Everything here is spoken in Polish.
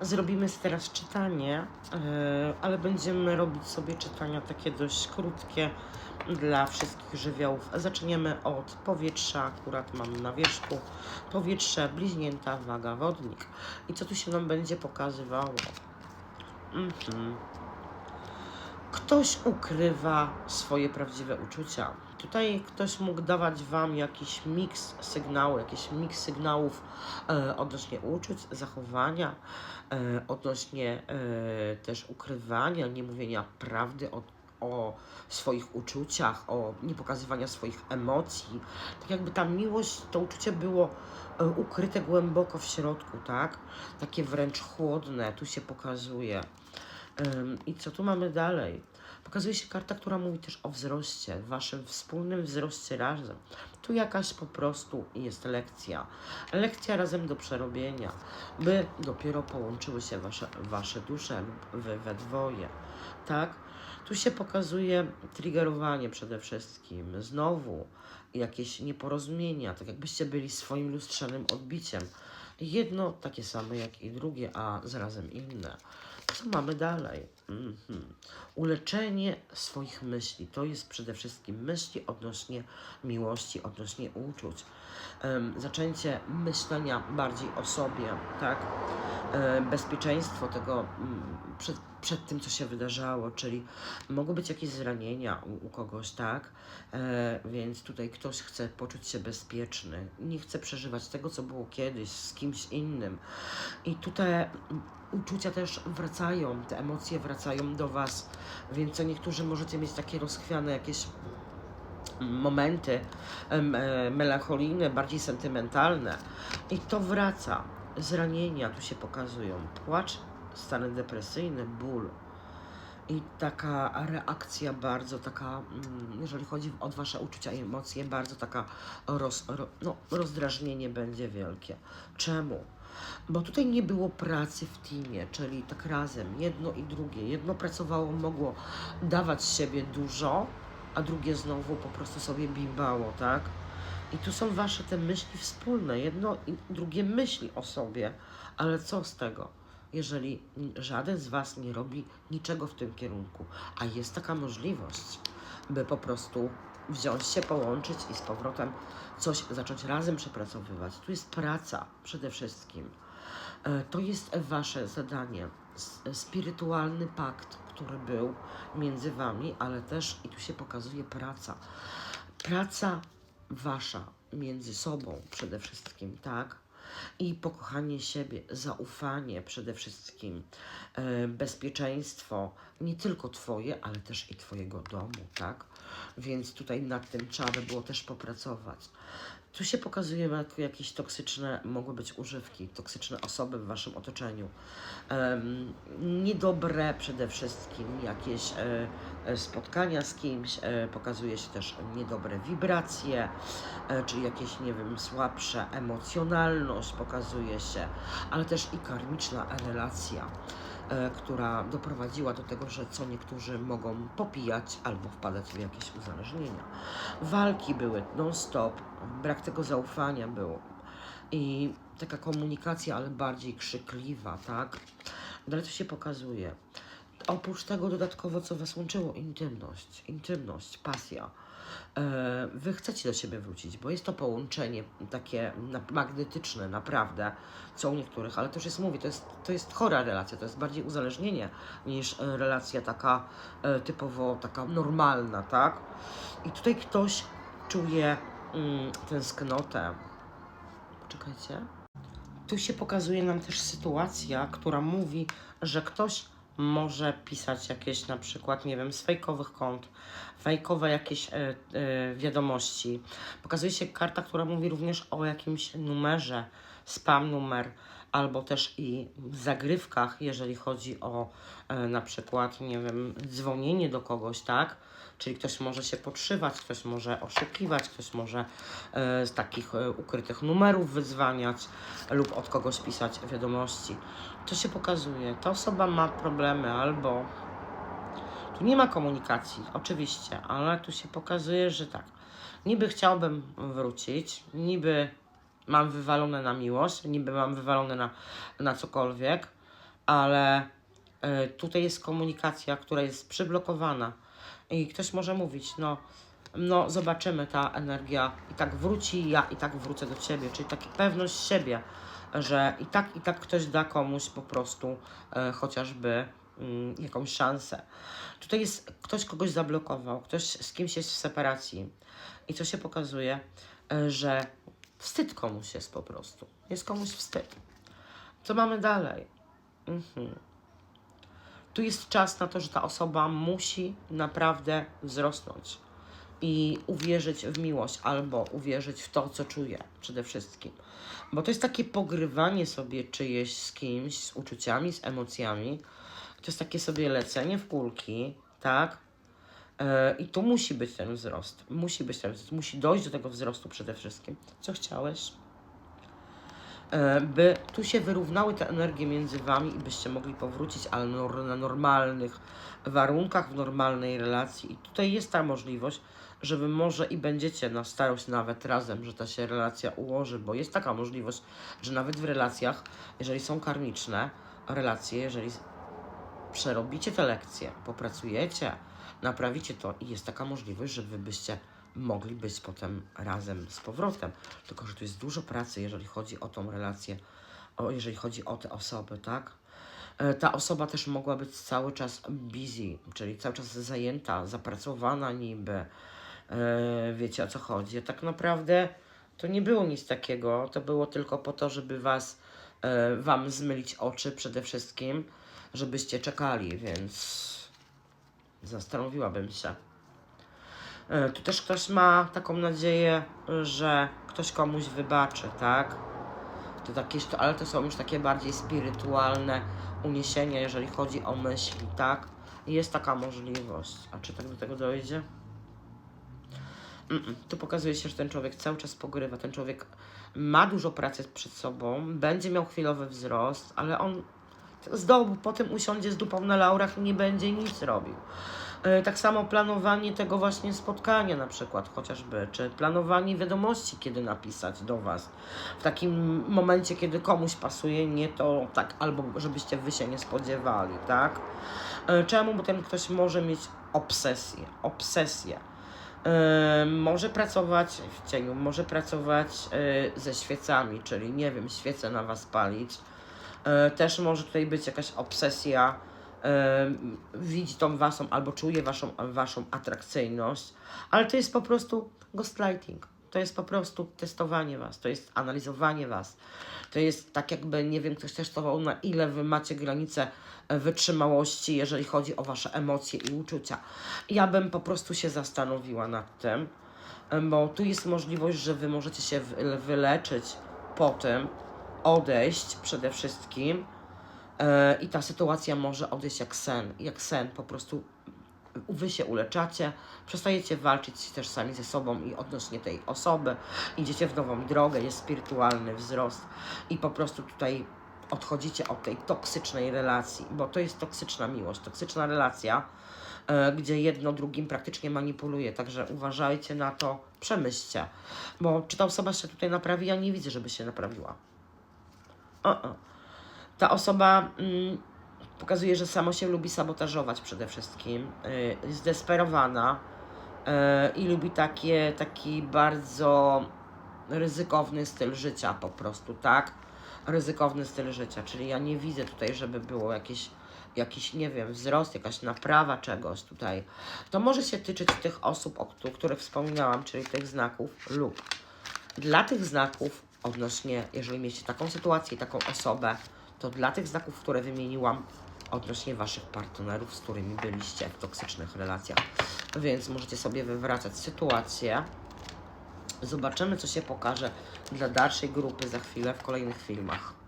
Zrobimy teraz czytanie, e, ale będziemy robić sobie czytania takie dość krótkie dla wszystkich żywiołów. Zaczniemy od powietrza, akurat mam na wierzchu. Powietrze, bliźnięta, waga, wodnik. I co tu się nam będzie pokazywało? Mhm. Ktoś ukrywa swoje prawdziwe uczucia. Tutaj ktoś mógł dawać Wam jakiś miks sygnału, jakiś miks sygnałów e, odnośnie uczuć, zachowania, e, odnośnie e, też ukrywania, nie mówienia prawdy o, o swoich uczuciach, o nie pokazywania swoich emocji. Tak jakby ta miłość, to uczucie było e, ukryte głęboko w środku, tak? Takie wręcz chłodne, tu się pokazuje. Ym, I co tu mamy dalej? Pokazuje się karta, która mówi też o wzroście, waszym wspólnym wzroście razem. Tu jakaś po prostu jest lekcja. Lekcja razem do przerobienia, by dopiero połączyły się wasze, wasze dusze lub wy we dwoje. Tak? Tu się pokazuje triggerowanie przede wszystkim. Znowu jakieś nieporozumienia, tak jakbyście byli swoim lustrzanym odbiciem. Jedno takie same jak i drugie, a zarazem inne. Co mamy dalej? Mhm. Uleczenie swoich myśli. To jest przede wszystkim myśli odnośnie miłości, odnośnie uczuć. Em, zaczęcie myślenia bardziej o sobie, tak? E, bezpieczeństwo tego mm, przed, przed tym, co się wydarzało, czyli mogą być jakieś zranienia u, u kogoś, tak? E, więc tutaj ktoś chce poczuć się bezpieczny, nie chce przeżywać tego, co było kiedyś z kimś innym. I tutaj mm, uczucia też wracają, te emocje wracają do Was, więc niektórzy możecie mieć takie rozchwiane jakieś momenty e, melancholijne, bardziej sentymentalne i to wraca. Zranienia tu się pokazują, płacz, stany depresyjne, ból. I taka reakcja bardzo taka, mm, jeżeli chodzi o Wasze uczucia i emocje, bardzo taka roz, ro, no, rozdrażnienie będzie wielkie. Czemu? Bo tutaj nie było pracy w teamie, czyli tak razem, jedno i drugie. Jedno pracowało, mogło dawać siebie dużo, a drugie znowu po prostu sobie bimbało, tak? I tu są wasze te myśli wspólne. Jedno i drugie myśli o sobie, ale co z tego, jeżeli żaden z was nie robi niczego w tym kierunku, a jest taka możliwość, by po prostu wziąć się, połączyć i z powrotem coś zacząć razem przepracowywać. Tu jest praca przede wszystkim. E, To jest wasze zadanie. Spirytualny pakt, który był między wami, ale też i tu się pokazuje praca. Praca wasza między sobą przede wszystkim, tak? I pokochanie siebie, zaufanie przede wszystkim, e, bezpieczeństwo, nie tylko Twoje, ale też i Twojego domu, tak? Więc tutaj nad tym trzeba by było też popracować. Tu się pokazuje jak jakieś toksyczne, mogły być używki, toksyczne osoby w Waszym otoczeniu. Em, niedobre przede wszystkim jakieś e, e, spotkania z kimś, e, pokazuje się też niedobre wibracje, e, czy jakieś, nie wiem, słabsza emocjonalność pokazuje się, ale też i karmiczna relacja, która doprowadziła do tego, że co niektórzy mogą popijać albo wpadać w jakieś uzależnienia. Walki były non-stop, brak tego zaufania był i taka komunikacja, ale bardziej krzykliwa, tak? Ale to się pokazuje. Oprócz tego dodatkowo, co Was łączyło, intymność, intymność, pasja. E, Wy chcecie do siebie wrócić, bo jest to połączenie takie magnetyczne, naprawdę, co u niektórych, ale już jest, mówię, to jest, to jest chora relacja, to jest bardziej uzależnienie niż e, relacja taka e, typowo, taka normalna, tak? I tutaj ktoś czuje mm, tęsknotę. Poczekajcie. Tu się pokazuje nam też sytuacja, która mówi, że ktoś może pisać jakieś na przykład, nie wiem, z fejkowych kont, fejkowe jakieś e, e, wiadomości. Pokazuje się karta, która mówi również o jakimś numerze, spam numer, albo też i w zagrywkach, jeżeli chodzi o e, na przykład, nie wiem, dzwonienie do kogoś, tak? Czyli ktoś może się podszywać, ktoś może oszukiwać, ktoś może e, z takich e, ukrytych numerów wyzwaniać lub od kogoś pisać wiadomości. To się pokazuje. Ta osoba ma problemy albo tu nie ma komunikacji, oczywiście, ale tu się pokazuje, że tak. Niby chciałbym wrócić, niby mam wywalone na miłość, niby mam wywalone na, na cokolwiek, ale tutaj jest komunikacja, która jest przyblokowana i ktoś może mówić, no, no zobaczymy, ta energia i tak wróci, ja i tak wrócę do Ciebie, czyli taka pewność siebie, że i tak, i tak ktoś da komuś po prostu e, chociażby mm, jakąś szansę. Tutaj jest ktoś kogoś zablokował, ktoś z kimś jest w separacji i co się pokazuje, e, że wstyd komuś jest po prostu, jest komuś wstyd. Co mamy dalej? Mhm. Tu jest czas na to, że ta osoba musi naprawdę wzrosnąć i uwierzyć w miłość albo uwierzyć w to, co czuje przede wszystkim. Bo to jest takie pogrywanie sobie czyjeś z kimś, z uczuciami, z emocjami. To jest takie sobie lecenie w kulki, tak? E, I tu musi być ten wzrost. Musi być ten wzrost. Musi dojść do tego wzrostu przede wszystkim. Co chciałeś? E, by tu się wyrównały te energie między wami i byście mogli powrócić, ale na normalnych warunkach, w normalnej relacji. I tutaj jest ta możliwość, że wy może i będziecie na starość nawet razem, że ta się relacja ułoży, bo jest taka możliwość, że nawet w relacjach, jeżeli są karmiczne relacje, jeżeli przerobicie te lekcje, popracujecie, naprawicie to i jest taka możliwość, że wy byście mogli być potem razem z powrotem. Tylko, że tu jest dużo pracy, jeżeli chodzi o tą relację, o, jeżeli chodzi o te osoby, tak? E, Ta osoba też mogła być cały czas busy, czyli cały czas zajęta, zapracowana niby. E, Wiecie o co chodzi. Tak naprawdę to nie było nic takiego. To było tylko po to, żeby was, e, wam zmylić oczy przede wszystkim, żebyście czekali, więc zastanowiłabym się. E, Tu też ktoś ma taką nadzieję, że ktoś komuś wybaczy, tak? To takie, ale to są już takie bardziej spirytualne uniesienia, jeżeli chodzi o myśli, tak? Jest taka możliwość. A czy tak do tego dojdzie? Mm-mm. Tu pokazuje się, że ten człowiek cały czas pogrywa. Ten człowiek ma dużo pracy przed sobą, będzie miał chwilowy wzrost, ale on z dołu potem usiądzie z dupą na laurach i nie będzie nic robił. E, Tak samo planowanie tego właśnie spotkania na przykład chociażby, czy planowanie wiadomości, kiedy napisać do Was. W takim momencie, kiedy komuś pasuje, nie to tak, albo żebyście Wy się nie spodziewali, tak? E, Czemu? Bo ten ktoś może mieć obsesję, obsesję. E, może pracować w cieniu, może pracować e, ze świecami, czyli nie wiem, świece na Was palić. E, Też może tutaj być jakaś obsesja, widzi tą waszą albo czuje waszą, waszą atrakcyjność, ale to jest po prostu ghostlighting. To jest po prostu testowanie was, to jest analizowanie was. To jest tak jakby, nie wiem, ktoś testował na ile wy macie granice e, wytrzymałości, jeżeli chodzi o wasze emocje i uczucia. Ja bym po prostu się zastanowiła nad tym, bo tu jest możliwość, że wy możecie się wy- wyleczyć po tym, odejść przede wszystkim i ta sytuacja może odejść jak sen, jak sen, po prostu wy się uleczacie, przestajecie walczyć też sami ze sobą i odnośnie tej osoby, idziecie w nową drogę, jest spirytualny wzrost i po prostu tutaj odchodzicie od tej toksycznej relacji, bo to jest toksyczna miłość, toksyczna relacja, e, gdzie jedno drugim praktycznie manipuluje, także uważajcie na to, przemyślcie, bo czy ta osoba się tutaj naprawi, ja nie widzę, żeby się naprawiła. Ta osoba mm, pokazuje, że samo się lubi sabotażować przede wszystkim. Y, jest zdesperowana y, i lubi takie, taki bardzo ryzykowny styl życia po prostu, tak? Ryzykowny styl życia, czyli ja nie widzę tutaj, żeby było jakieś, jakiś, nie wiem, wzrost, jakaś naprawa czegoś tutaj. To może się tyczyć tych osób, o któ- których wspominałam, czyli tych znaków lub dla tych znaków odnośnie, jeżeli mieliście taką sytuację taką osobę, to dla tych znaków, które wymieniłam, odnośnie waszych partnerów, z którymi byliście w toksycznych relacjach. Więc możecie sobie wywracać sytuację. Zobaczymy, co się pokaże dla dalszej grupy za chwilę w kolejnych filmach.